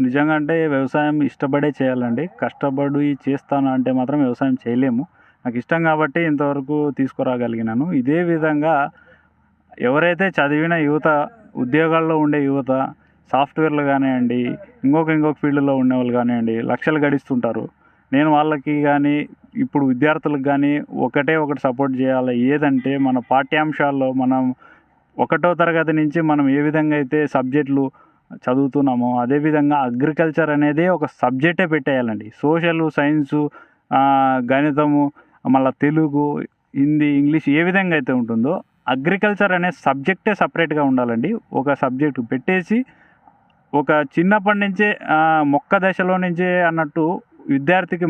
నిజంగా అంటే వ్యవసాయం ఇష్టపడే చేయాలండి. కష్టపడి చేస్తాను అంటే మాత్రం వ్యవసాయం చేయలేము. నాకు ఇష్టం కాబట్టి ఇంతవరకు తీసుకురాగలిగినాను. ఇదే విధంగా ఎవరైతే చదివిన యువత ఉద్యోగాల్లో ఉండే యువత సాఫ్ట్వేర్లు కానివ్వండి ఇంకొక ఇంకొక ఫీల్డ్లో ఉండేవాళ్ళు కానివ్వండి లక్షలు గడిస్తుంటారు. నేను వాళ్ళకి కానీ ఇప్పుడు విద్యార్థులకు కానీ ఒకటే ఒకటి సపోర్ట్ చేయాలి. ఏదంటే మన పాఠ్యాంశాల్లో మనం ఒకటో తరగతి నుంచి మనం ఏ విధంగా అయితే సబ్జెక్టులు చదువుతున్నామో. అదేవిధంగా అగ్రికల్చర్ అనేది ఒక సబ్జెక్టే పెట్టేయాలండి. సోషల్ సైన్సు గణితము మళ్ళీ తెలుగు హిందీ ఇంగ్లీష్ ఏ విధంగా అయితే ఉంటుందో అగ్రికల్చర్ అనే సబ్జెక్టే సపరేట్గా ఉండాలండి. ఒక సబ్జెక్టు పెట్టేసి ఒక చిన్నప్పటి నుంచే మొక్క దశలో నుంచే అన్నట్టు విద్యార్థికి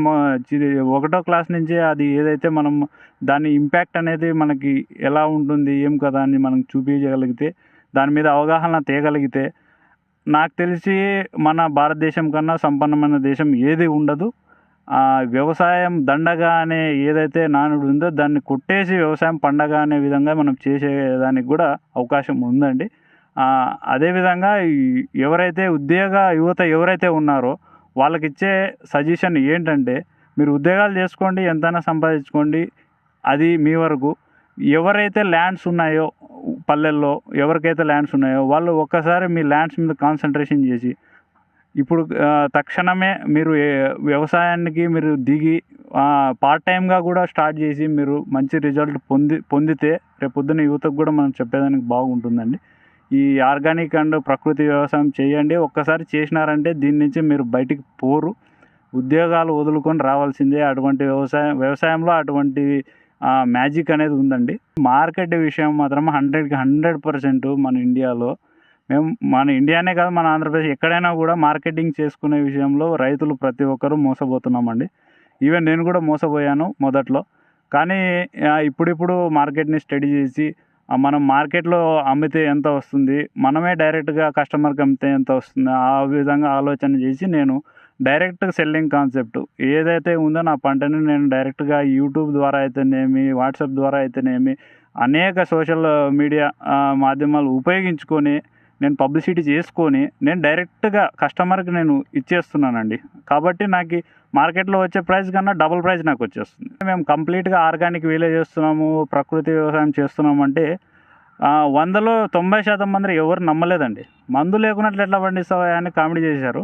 చి- ఒకటో క్లాస్ నుంచే అది ఏదైతే మనం దాని ఇంపాక్ట్ అనేది మనకి ఎలా ఉంటుంది ఏం కదా అని మనం చూపించగలిగితే దాని మీద అవగాహన తీయగలిగితే నాకు తెలిసి మన భారతదేశం కన్నా సంపన్నమైన దేశం ఏది ఉండదు. వ్యవసాయం దండగా అనే ఏదైతే నానుడు ఉందో దాన్ని కొట్టేసి వ్యవసాయం పండగ అనే విధంగా మనం చేసేదానికి కూడా అవకాశం ఉందండి. అదేవిధంగా ఎవరైతే ఉద్యోగ యువత ఎవరైతే ఉన్నారో వాళ్ళకి ఇచ్చే సజెషన్ ఏంటంటే మీరు ఉద్యోగాలు చేసుకోండి ఎంతైనా సంపాదించుకోండి అది మీ వరకు. ఎవరైతే ల్యాండ్స్ ఉన్నాయో పల్లెల్లో ఎవరికైతే ల్యాండ్స్ ఉన్నాయో వాళ్ళు ఒక్కసారి మీ ల్యాండ్స్ మీద కాన్సన్ట్రేషన్ చేసి ఇప్పుడు తక్షణమే మీరు వ్యవసాయానికి మీరు దిగి పార్ట్ టైంగా కూడా స్టార్ట్ చేసి మీరు మంచి రిజల్ట్ పొంది పొందితే రేపు యువతకు కూడా మనం చెప్పేదానికి బాగుంటుందండి. ఈ ఆర్గానిక్ అండ్ ప్రకృతి వ్యవసాయం చేయండి. ఒక్కసారి చేసినారంటే దీని నుంచి మీరు బయటికి పోరు. ఉద్యోగాలు వదులుకొని రావాల్సిందే. అటువంటి వ్యవసాయం వ్యవసాయంలో అటువంటి మ్యాజిక్ అనేది ఉందండి. మార్కెట్ విషయం మాత్రం హండ్రెడ్కి హండ్రెడ్ పర్సెంట్ మన ఇండియాలో మేము మన ఇండియానే కాదు మన ఆంధ్రప్రదేశ్ ఎక్కడైనా కూడా మార్కెటింగ్ చేసుకునే విషయంలో రైతులు ప్రతి ఒక్కరూ మోసపోతున్నామండి. ఈవెన్ నేను కూడా మోసపోయాను మొదట్లో. కానీ ఇప్పుడిప్పుడు మార్కెట్ని స్టడీ చేసి మనం మార్కెట్లో అమ్మితే ఎంత వస్తుంది మనమే డైరెక్ట్గా కస్టమర్కి అమ్మితే ఎంత వస్తుంది ఆ విధంగా ఆలోచన చేసి నేను డైరెక్ట్ సెల్లింగ్ కాన్సెప్ట్. ఏదైతే ఉందో నా పంటని నేను డైరెక్ట్గా యూట్యూబ్ ద్వారా అయితేనేమి వాట్సాప్ ద్వారా అయితేనేమి అనేక సోషల్ మీడియా మాధ్యమాలు ఉపయోగించుకొని నేను పబ్లిసిటీ చేసుకొని నేను డైరెక్ట్గా కస్టమర్కి నేను ఇచ్చేస్తున్నానండి. కాబట్టి నాకు మార్కెట్లో వచ్చే ప్రైస్ కన్నా డబుల్ ప్రైస్ నాకు వచ్చేస్తుంది. మేము కంప్లీట్గా ఆర్గానిక్ వేలే చేస్తున్నాము ప్రకృతి వ్యవసాయం చేస్తున్నామంటే వందలో తొంభై శాతం మంది ఎవరు నమ్మలేదండి. మందు లేకున్నట్లు ఎట్లా పండిస్తావా అని కామెడీ చేశారు.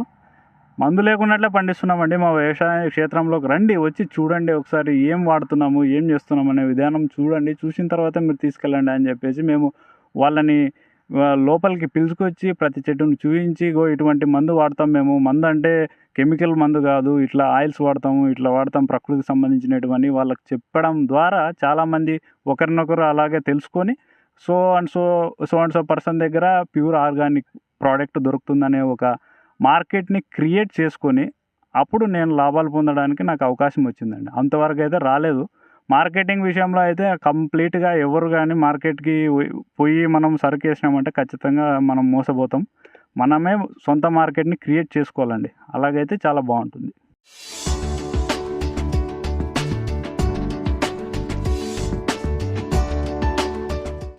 మందు లేకున్నట్లే పండిస్తున్నామండి. మా వ్యవసాయ క్షేత్రంలోకి రండి వచ్చి చూడండి ఒకసారి ఏం వాడుతున్నాము ఏం చేస్తున్నాము అనే విధానం చూడండి. చూసిన తర్వాత మీరు తీసుకెళ్ళండి అని చెప్పేసి మేము వాళ్ళని లోపలికి పిలుచుకొచ్చి ప్రతి చెట్టును చూపించి గో ఇటువంటి మందు వాడతాం మేము. మందు అంటే కెమికల్ మందు కాదు ఇట్లా ఆయిల్స్ వాడతాము ఇట్లా వాడతాం ప్రకృతికి సంబంధించినటువంటి వాళ్ళకి చెప్పడం ద్వారా చాలామంది ఒకరినొకరు అలాగే తెలుసుకొని so and so so and so person దగ్గర ప్యూర్ ఆర్గానిక్ ప్రోడక్ట్ దొరుకుతుందనే ఒక మార్కెట్ని క్రియేట్ చేసుకొని అప్పుడు నేను లాభాలు పొందడానికి నాకు అవకాశం వచ్చిందండి. అంతవరకు అయితే రాలేదు. మార్కెటింగ్ విషయంలో అయితే కంప్లీట్గా ఎవరు కానీ మార్కెట్కి పోయి మనం సరుకు వేసినామంటే ఖచ్చితంగా మనం మోసపోతాం. మనమే సొంత మార్కెట్ని క్రియేట్ చేసుకోవాలండి. అలాగైతే చాలా బాగుంటుంది.